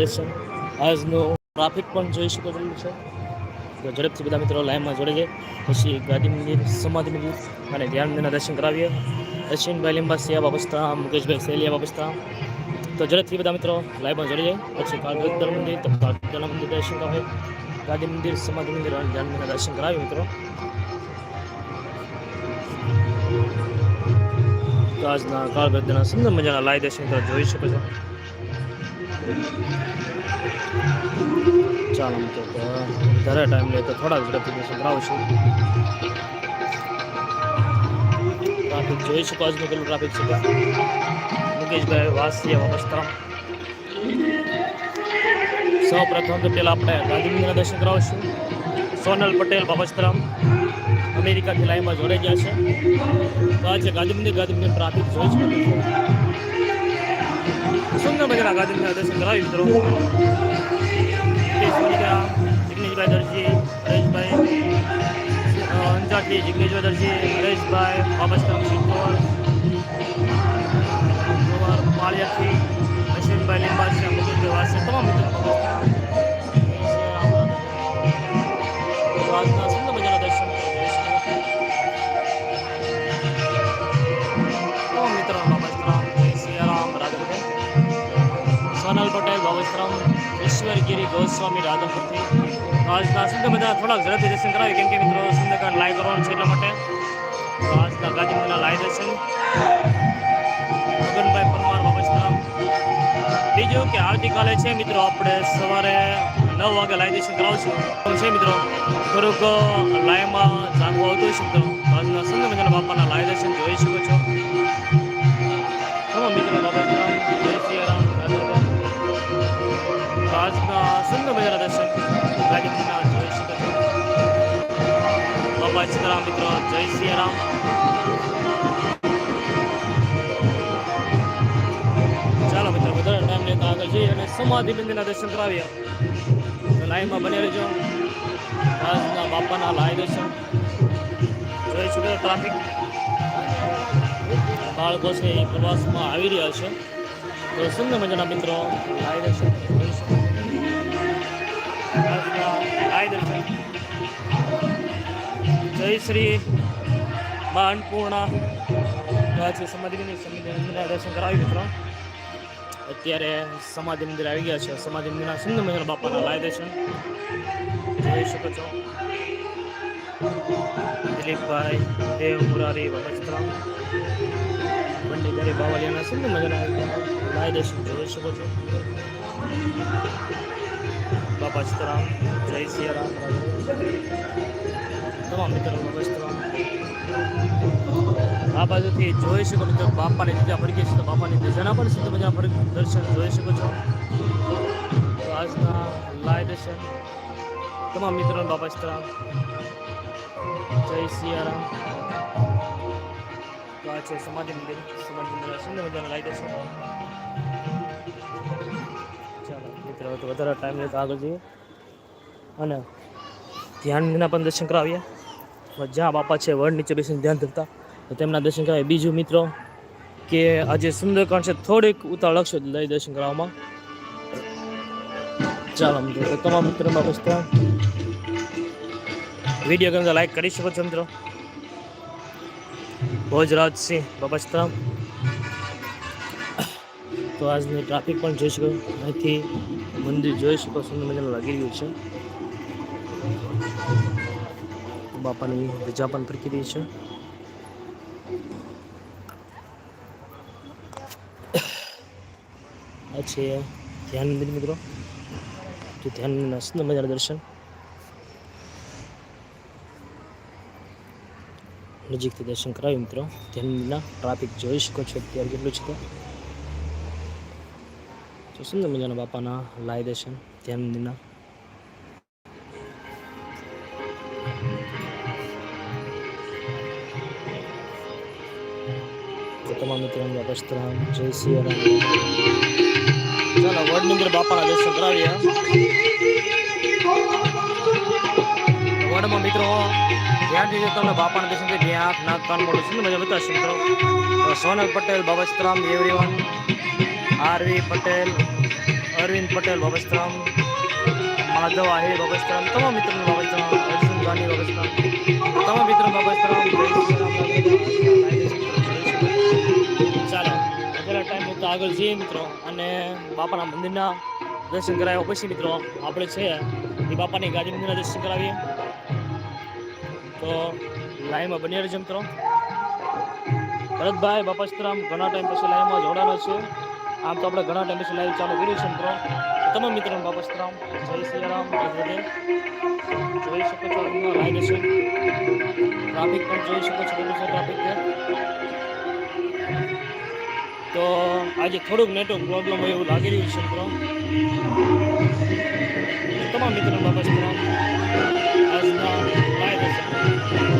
દર્શન આજનું ટ્રાફિક પણ જોઈ શકો છો છે તો ઝડપથી બધા મિત્રો લાઈનમાં જોડે જાય. પછી ગાંધી મંદિર સમાધિ મંદિર અને ધ્યાન મંદિરના દર્શન કરાવીએ. અશ્વિનભાઈ લીંબા સિયા બાબસ્તા મુકેશભાઈ સેલિયા બાબસ્તા તો ઝડપથી બધા મિત્રો લાઈવમાં જોડી જાય. પછી કાળગોદર મંદિર, તો કાળગોદરના મંદિર દર્શન કરાવે ગાંધી મંદિર સમાધિ મંદિર અને ધ્યાન મંદિરના દર્શન કરાવીએ મિત્રો. તો આજના કાળગોદરના સુંદર મજાના લાઈવ દર્શન જોઈ શકો છો. ચાલો તો વધારે ટાઈમ લે તો થોડા ઝડપથી કરાવશું ટ્રાફિક જોઈ શકો આજનું કેટલું ટ્રાફિક છે. મુકેશભાઈ, વાસિયા, વસ્ત્રામ. સૌ પ્રથમ તો પેલા આપણે ગાંધીનગરના દર્શન કરાવશું. સોનલ પટેલ બાબસ્તરામ અમેરિકાથી લાઈનમાં જોડાઈ ગયા છે. તો આજે ગાંધી મંદિર ગાંધી મંદિર ટ્રાફિક જોઈ શકો સુંદર મજાના ગાંધીનગરના દર્શન કરાવી મિત્રો જિગ્નેશભાઈ દરજી હરેશભાઈ અંજારથી જિગ્નેશભાઈ દરજી હરેશભાઈ બાબસ્તરામ સિદ્ધોર માળિયાથી અશ્વિનભાઈ લીંબાસિયા મુકેશભાઈ વાસે તમામ મિત્રો બાબસ્તરામ ઈશ્વરગીરી ગોસ્વામી રાધનપુરથી. આજના સુંદર બધા થોડાક ઝડપથી દર્શન કરાવી, કેમ કે મિત્રો સુંદરકાંડ લાઈવ કરવાનું છે એટલા માટે. આજના મંદિરના લાઈવ દર્શન. ગગનભાઈ પરમાર બાબા બીજું કે આવતીકાલે છે મિત્રો આપણે સવારે નવ વાગે લાઈવ દર્શન કરાવશું. છે મિત્રો થોડુંક લાઈવમાં જાગવું આવતું છે મિત્રો. આજના સુંદર મજાના બાપાના લાઈવ દર્શન જોઈ સીતારામ મિત્રો, જય સિયારામ ચાલો મિત્રો, વધારે ટાઈમ લેતા આગળ જઈએ અને સમાધિ મંદિરના દર્શન કરાવીએ. લાઈનમાં બની રહેજો. આજના બાપાના લાઈ દર્શન. જય શકો ટ્રાફિક બાળકો છે એ પ્રવાસમાં આવી રહ્યા છે. તો સુંદર મજાના મિત્રો લાઈ દર્શન. લાઈ દર્શન. જય શ્રી મા અન્નપૂર્ણા આજે સમાધિ મંદિર દર્શન કરાવી મિત્રો. અત્યારે સમાધિ મંદિર આવી ગયા છે. સમાધિ મંદિરના સુંદર મજાના બાપાના લાય દર્શન. જોઈ શકો છો. દિલીપભાઈ, દેવ, મુરારી વસ્ત્રામ પંડિતભાઈ બાવળિયાના સુંદર મજાના લાય દર્શન જોઈ શકો છો. બાપા સીતારામ જય સિયારામ. તમામ મિત્રો વસ્ત્રામ આ બાજુથી જોઈ શકો મિત્રો બાપાની જગ્યા ફરકી છે, તો બાપાની ધજાના પણ સુંદર મજા ફરક દર્શન જોઈ શકો છો. આજના લાઈવ દર્શન તમામ મિત્રો બાપા સીતારામ જય સિયારામ. તો આ છે સમાધિ મંદિર. સમાધિ મંદિર સુંદર મજાના લાઈવ દર્શન ચાલો, મિત્રો તો વધારે ટાઈમ લેતા આગળ જઈએ. અને ધ્યાન વિના પણ દર્શન કરાવીએ. જ્યાં બાપા છે, વડ નીચે બેસીને ધ્યાન ધરતા. તો તેમના દર્શન કરાવે બીજું મિત્રો, કે આજે સુંદરકાંડ છે, થોડીક ઉતાળ લખશો લઈ દર્શન કરાવવામાં. ચાલો મિત્રો તમામ મિત્રોમાં બસતા વીડિયો ગમે લાઈક કરી શકો છો મિત્રો. ભોજરાજસિંહ બાબસ્તરામ તો આજની ટ્રાફિક પણ જોઈ શકો. અહીંથી મંદિર જોઈ શકો, સુંદર મજાનું લાગી રહ્યું છે. બાપાની ધજા પણ ફરકી છે. આ છે ધ્યાન મિત્રો. તો ધ્યાનના સુંદર મજાના દર્શન. નજીકથી દર્શન કરાવ્યું મિત્રો. ધ્યાન મંદિરના ટ્રાફિક જોઈ શકો છો અત્યારે કેટલું છે તો સુંદર મજાના બાપાના લાય દર્શન ધ્યાન મંદિરના. તમામ મિત્રોને અભસ્ત્રામ જય સિયારામ ચાલો વડનગર બાપાના દર્શન કરાવીએ. વડમાં મિત્રો, ધ્યાન જો તમને બાપાના દર્શન થઈ બે આંખ નાક, કાન મોટું સુંદર મજા બતાવશે મિત્રો. સોનલ પટેલ બાબસ્ત્રામ એવરીવન આરવી પટેલ, અરવિંદ પટેલ બાબસ્ત્રામ માધવ આહિર બાબસ્ત્રામ તમામ મિત્રોનું બાબસ્ત્રામ અર્જુન ગાંધી બાબસ્ત્રામ તમામ મિત્રો બાબસ્તરામ આગળ જઈએ મિત્રો. અને બાપાના મંદિરના દર્શન કરાવ્યા પછી મિત્રો આપણે છે એ બાપાની ગાદી મંદિરના દર્શન કરાવીએ. તો લાઈનમાં બની રહેજો મિત્રો. ભરતભાઈ બાપા બાપાસ્તરામ ઘણા ટાઈમ પછી લાઈનમાં જોડાનો છે. આમ તો આપણે ઘણા ટાઈમ પછી લાઈવ ચાલુ કર્યું છે મિત્રો. તમામ મિત્રો બાપાસ્તરામ જય શ્રી રામ રાધે જોઈ શકો છો લાઈન છે. ટ્રાફિક પણ જોઈ શકો છો, કેટલું છે ટ્રાફિક તો આજે થોડુંક નેટવર્ક પ્રોબ્લેમ હોય એવું લાગી રહ્યું છે, મિત્રો. તમામ મિત્રો બાપાસ્તરામ આજના લાઈવ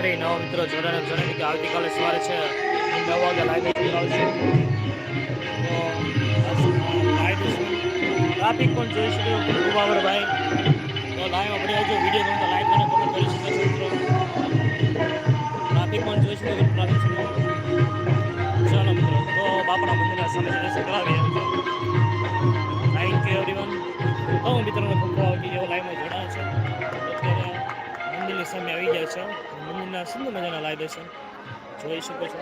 ફરી નવા મિત્રો જોડાને જણાવી કે આવતીકાલે સવારે છે નવ વાગે લાઈવ આવશે ટ્રાફિક પણ જોઈ શકો કુમાવરભાઈ તો લાઈવ આપણે આજે વીડિયો ગમતો લાઈક અને કમેન્ટ કરી શકો છો મિત્રો. ટ્રાફિક પણ જોઈ શકો ટ્રાફિક ચાલો મિત્રો, તો બાપના મંદિરના સામે દર્શન કરાવીએ. થેન્ક યુ એવરીવન તો હું મિત્રોને ખૂબ લાઈવમાં સામે આવી જાય છે. મંદિરના સુંદર મજાના લાય દર્શન જોઈ શકો છો.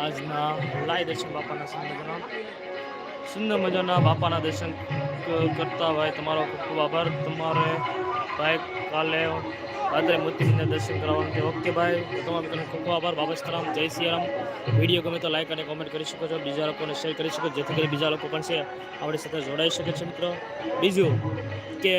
આજના લાય દર્શન બાપાના સુંદર મજાના. સુંદર મજાના બાપાના દર્શન કરતા હોય. તમારો ખૂબ ખૂબ આભાર. તમારે ભાઈ કાલે રાત્રે મોતી દર્શન કરાવવાનું કે ઓકે, ભાઈ. તમામ તમને ખૂબ ખૂબ આભાર. બાબસ્તરામ જય સિયારામ. વીડિયો ગમે તો લાઈક અને કોમેન્ટ કરી શકો છો. બીજા લોકોને શેર કરી શકો જેથી કરી બીજા લોકો પણ છે. આપણી સાથે જોડાઈ શકે છે મિત્રો. બીજું કે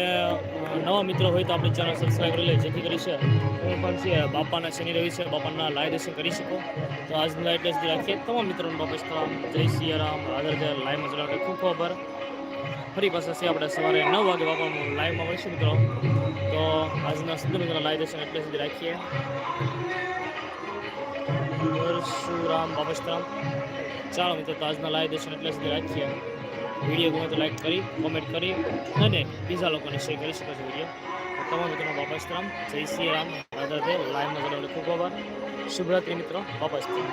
નવા મિત્રો હોય તો આપણી ચેનલ સબસ્ક્રાઈબ કરી લે. જેથી કરી છે, હું પણ છે, બાપાના શનિ રવિ છે. બાપાના લાઈવ દર્શન કરી શકો. તો આજનું લાઈવ દર્શન રાખીએ. તમામ મિત્રોને બાબસ્તરામ જય સિયારામ. રાધર લાઈવ મજા માટે ખૂબ ખૂબ આભાર. ફરી પાછા છે આપણે સવારે નવ વાગે બાપાનું લાઈવમાં મળીશું મિત્રો. તો આજના સુંદર મજાના લાઈવ દર્શન એટલે સુધી રાખીએ. પરશુરામ બાબસ્તરામ ચાલો મિત્રો, તો આજના લાઈવ દર્શન એટલે સુધી રાખીએ. વીડિયો ગમે તો લાઈક કરી કોમેન્ટ કરી અને બીજા લોકોને શેર કરી શકો છો વીડિયો. તમામ મિત્રોનો બાબસ્તરામ જય શ્રી રામ. રાધા રાધે લાઈવમાં જોડાવા ખૂબ ખૂબ આભાર. શુભરાત્રી મિત્રો. બાબસ્તરામ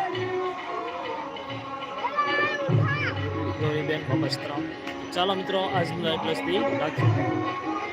ગૌરીબેન બાબસ્તરામ ચાલો મિત્રો આજના એટલે સુધી રાખીએ